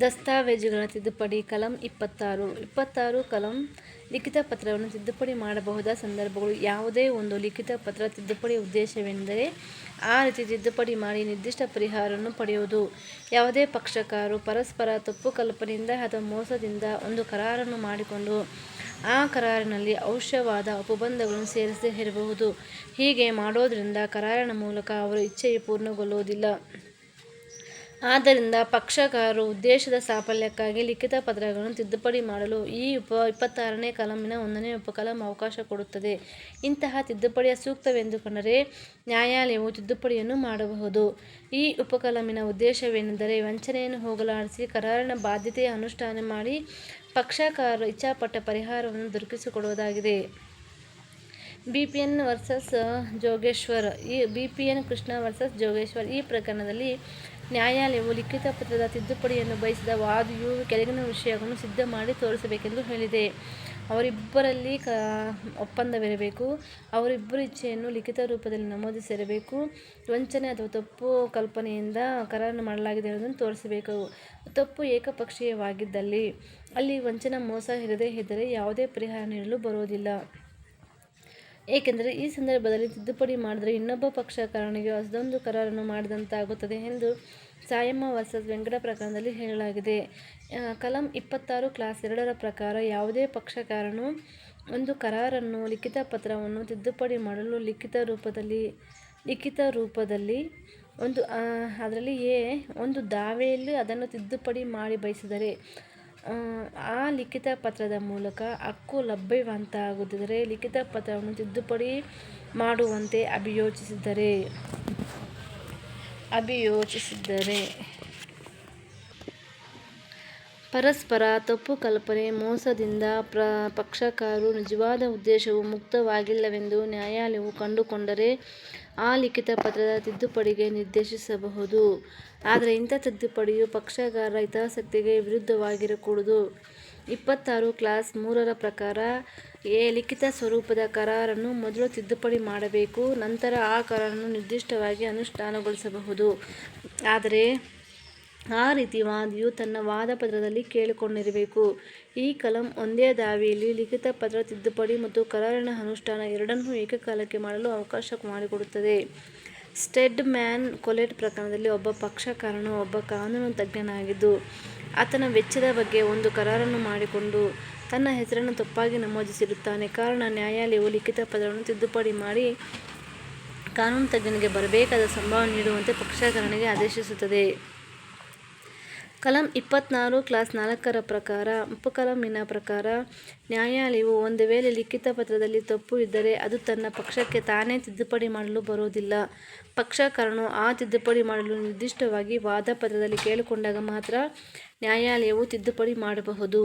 ದಸ್ತಾವೇಜುಗಳ ತಿದ್ದುಪಡಿ ಕಲಂ ಇಪ್ಪತ್ತಾರು. ಇಪ್ಪತ್ತಾರು ಕಲಂ ಲಿಖಿತ ಪತ್ರವನ್ನು ತಿದ್ದುಪಡಿ ಮಾಡಬಹುದಾದ ಸಂದರ್ಭಗಳು ಯಾವುದೇ ಒಂದು ಲಿಖಿತ ಪತ್ರ ತಿದ್ದುಪಡಿ ಉದ್ದೇಶವೆಂದರೆ ಆ ರೀತಿ ತಿದ್ದುಪಡಿ ಮಾಡಿ ನಿರ್ದಿಷ್ಟ ಪರಿಹಾರವನ್ನು ಪಡೆಯುವುದು. ಯಾವುದೇ ಪಕ್ಷಕಾರರು ಪರಸ್ಪರ ತಪ್ಪು ಕಲ್ಪನೆಯಿಂದ ಅಥವಾ ಮೋಸದಿಂದ ಒಂದು ಕರಾರನ್ನು ಮಾಡಿಕೊಂಡು ಆ ಕರಾರಿನಲ್ಲಿ ಅವಶ್ಯವಾದ ಉಪಬಂಧಗಳನ್ನು ಸೇರಿಸದೇ ಇರಬಹುದು. ಹೀಗೆ ಮಾಡೋದರಿಂದ ಕರಾರಿನ ಮೂಲಕ ಅವರ ಇಚ್ಛೆಯು ಪೂರ್ಣಗೊಳ್ಳುವುದಿಲ್ಲ. ಆದ್ದರಿಂದ ಪಕ್ಷಕಾರರು ಉದ್ದೇಶದ ಸಾಫಲ್ಯಕ್ಕಾಗಿ ಲಿಖಿತ ಪತ್ರಗಳನ್ನು ತಿದ್ದುಪಡಿ ಮಾಡಲು ಈ ಉಪ ಇಪ್ಪತ್ತಾರನೇ ಕಲಮಿನ ಒಂದನೇ ಉಪಕಲಂ ಅವಕಾಶ ಕೊಡುತ್ತದೆ. ಇಂತಹ ತಿದ್ದುಪಡಿಯ ಸೂಕ್ತವೆಂದುಕೊಂಡರೆ ನ್ಯಾಯಾಲಯವು ತಿದ್ದುಪಡಿಯನ್ನು ಮಾಡಬಹುದು. ಈ ಉಪಕಲಮಿನ ಉದ್ದೇಶವೇನೆಂದರೆ ವಂಚನೆಯನ್ನು ಹೋಗಲಾಡಿಸಿ ಕರಾರಿನ ಬಾಧ್ಯತೆಯ ಅನುಷ್ಠಾನ ಮಾಡಿ ಪಕ್ಷಕಾರರು ಇಚ್ಛಾಪಟ್ಟ ಪರಿಹಾರವನ್ನು ದೊರಕಿಸಿಕೊಡುವುದಾಗಿದೆ B P N versus Jogeshwar ಈ B P N Krishna versus Jogeshwar ಈ ಪ್ರಕರಣದಲ್ಲಿ ನ್ಯಾಯಾಲಯವು ಲಿಖಿತ ಪತ್ರದ ತಿದ್ದುಪಡಿಯನ್ನು ಬಯಸಿದ ವಾದಿಯು ಕೆಳಗಿನ ವಿಷಯವನ್ನು ಸಿದ್ಧ ಮಾಡಿ ತೋರಿಸಬೇಕೆಂದು ಹೇಳಿದೆ. ಅವರಿಬ್ಬರಲ್ಲಿ ಕ, ಒಪ್ಪಂದವಿರಬೇಕು. ಅವರಿಬ್ಬರ ಇಚ್ಛೆಯನ್ನು ಲಿಖಿತ ರೂಪದಲ್ಲಿ ನಮೂದಿಸಿರಬೇಕು. ವಂಚನೆ ಅಥವಾ ತಪ್ಪು ಕಲ್ಪನೆಯಿಂದ ಕರಾರನ್ನು ಮಾಡಲಾಗಿದೆ ಎಂಬುದನ್ನು ತೋರಿಸಬೇಕು. ತಪ್ಪು ಏಕಪಕ್ಷೀಯವಾಗಿದ್ದಲ್ಲಿ ಅಲ್ಲಿ ವಂಚನೆ ಮೋಸ ಇರದೇ ಇದ್ದರೆ ಯಾವುದೇ ಪರಿಹಾರ ನೀಡಲು ಬರುವುದಿಲ್ಲ. ಏಕೆಂದರೆ ಈ ಸಂದರ್ಭದಲ್ಲಿ ತಿದ್ದುಪಡಿ ಮಾಡಿದರೆ ಇನ್ನೊಬ್ಬ ಪಕ್ಷಕಾರನಿಗೆ ಹೊಸದೊಂದು ಕರಾರನ್ನು ಮಾಡಿದಂತಾಗುತ್ತದೆ ಎಂದು ಸಾಯಮ್ಮ ವರ್ಸಸ್ ವೆಂಕಟ ಪ್ರಕರಣದಲ್ಲಿ ಹೇಳಲಾಗಿದೆ. ಕಲಂ ಇಪ್ಪತ್ತಾರು ಕ್ಲಾಸ್ ಎರಡರ ಪ್ರಕಾರ ಯಾವುದೇ ಪಕ್ಷಕಾರನು ಒಂದು ಕರಾರನ್ನು ಲಿಖಿತ ಪತ್ರವನ್ನು ತಿದ್ದುಪಡಿ ಮಾಡಲು ಲಿಖಿತ ರೂಪದಲ್ಲಿ ಲಿಖಿತ ರೂಪದಲ್ಲಿ ಒಂದು ಅದರಲ್ಲಿ ಎ, ಒಂದು ದಾವೆಯಲ್ಲಿ ಅದನ್ನು ತಿದ್ದುಪಡಿ ಮಾಡಿ ಬಯಸಿದರೆ ಆ ಲಿಖಿತ ಪತ್ರದ ಮೂಲಕ ಹಕ್ಕು ಲಭ್ಯವಂತಾಗುತ್ತಿದ್ದರೆ ಲಿಖಿತ ಪತ್ರವನ್ನು ತಿದ್ದುಪಡಿ ಮಾಡುವಂತೆ ಅಭಿಯೋಚಿಸಿದರೆ ಅಭಿಯೋಚಿಸಿದರೆ ಪರಸ್ಪರ ತಪ್ಪು ಕಲ್ಪನೆ, ಮೋಸದಿಂದ ಪ್ರ, ಪಕ್ಷಕಾರರು ನಿಜವಾದ ಉದ್ದೇಶವು ಮುಕ್ತವಾಗಿಲ್ಲವೆಂದು ನ್ಯಾಯಾಲಯವು ಕಂಡುಕೊಂಡರೆ ಆ ಲಿಖಿತ ಪತ್ರದ ತಿದ್ದುಪಡಿಗೆ ನಿರ್ದೇಶಿಸಬಹುದು. ಆದರೆ ಇಂಥ ತಿದ್ದುಪಡಿಯು ಪಕ್ಷಗಾರರ ಹಿತಾಸಕ್ತಿಗೆ ವಿರುದ್ಧವಾಗಿರಕೂಡದು. ಇಪ್ಪತ್ತಾರು ಕ್ಲಾಸ್ ಮೂರರ ಪ್ರಕಾರ, ಎ ಲಿಖಿತ ಸ್ವರೂಪದ ಕರಾರನ್ನು ಮೊದಲು ತಿದ್ದುಪಡಿ ಮಾಡಬೇಕು, ನಂತರ ಆ ಕರಾರನ್ನು ನಿರ್ದಿಷ್ಟವಾಗಿ ಅನುಷ್ಠಾನಗೊಳಿಸಬಹುದು. ಆದರೆ ಆ ರೀತಿ ವಾದಿಯು ತನ್ನ ವಾದಪತ್ರದಲ್ಲಿ ಕೇಳಿಕೊಂಡಿರಬೇಕು. ಈ ಕಲಂ ಒಂದೇ ದಾವಿಯಲ್ಲಿ ಲಿಖಿತ ಪತ್ರ ತಿದ್ದುಪಡಿ ಮತ್ತು ಕರಾರಿನ ಅನುಷ್ಠಾನ ಎರಡನ್ನೂ ಏಕಕಾಲಕ್ಕೆ ಮಾಡಲು ಅವಕಾಶ ಮಾಡಿಕೊಡುತ್ತದೆ. ಸ್ಟೆಡ್ ಮ್ಯಾನ್ ಕೊಲೆಟ್ ಪ್ರಕರಣದಲ್ಲಿ ಒಬ್ಬ ಪಕ್ಷಕಾರನು, ಒಬ್ಬ ಕಾನೂನು ತಜ್ಞನಾಗಿದ್ದು, ಆತನ ವೆಚ್ಚದ ಬಗ್ಗೆ ಒಂದು ಕರಾರನ್ನು ಮಾಡಿಕೊಂಡು ತನ್ನ ಹೆಸರನ್ನು ತಪ್ಪಾಗಿ ನಮೂದಿಸಿರುತ್ತಾನೆ. ಕಾರಣ, ನ್ಯಾಯಾಲಯವು ಲಿಖಿತ ಪತ್ರವನ್ನು ತಿದ್ದುಪಡಿ ಮಾಡಿ ಕಾನೂನು ತಜ್ಞನಿಗೆ ಬರಬೇಕಾದ ಸಂಭವ ನೀಡುವಂತೆ ಪಕ್ಷಕಾರನಿಗೆ ಆದೇಶಿಸುತ್ತದೆ. ಕಲಂ ಇಪ್ಪತ್ನಾರು, ಕ್ಲಾಸ್ ನಾಲ್ಕರ ಪ್ರಕಾರ, ಉಪಕಲಮಿನ ಪ್ರಕಾರ, ನ್ಯಾಯಾಲಯವು ಒಂದು ವೇಳೆ ಲಿಖಿತ ಪತ್ರದಲ್ಲಿ ತಪ್ಪು ಇದ್ದರೆ ಅದು ತನ್ನ ಪಕ್ಷಕ್ಕೆ ತಾನೇ ತಿದ್ದುಪಡಿ ಮಾಡಲು ಬರುವುದಿಲ್ಲ. ಪಕ್ಷಕಾರನು ಆ ತಿದ್ದುಪಡಿ ಮಾಡಲು ನಿರ್ದಿಷ್ಟವಾಗಿ ವಾದ ಪತ್ರದಲ್ಲಿ ಕೇಳಿಕೊಂಡಾಗ ಮಾತ್ರ ನ್ಯಾಯಾಲಯವು ತಿದ್ದುಪಡಿ ಮಾಡಬಹುದು.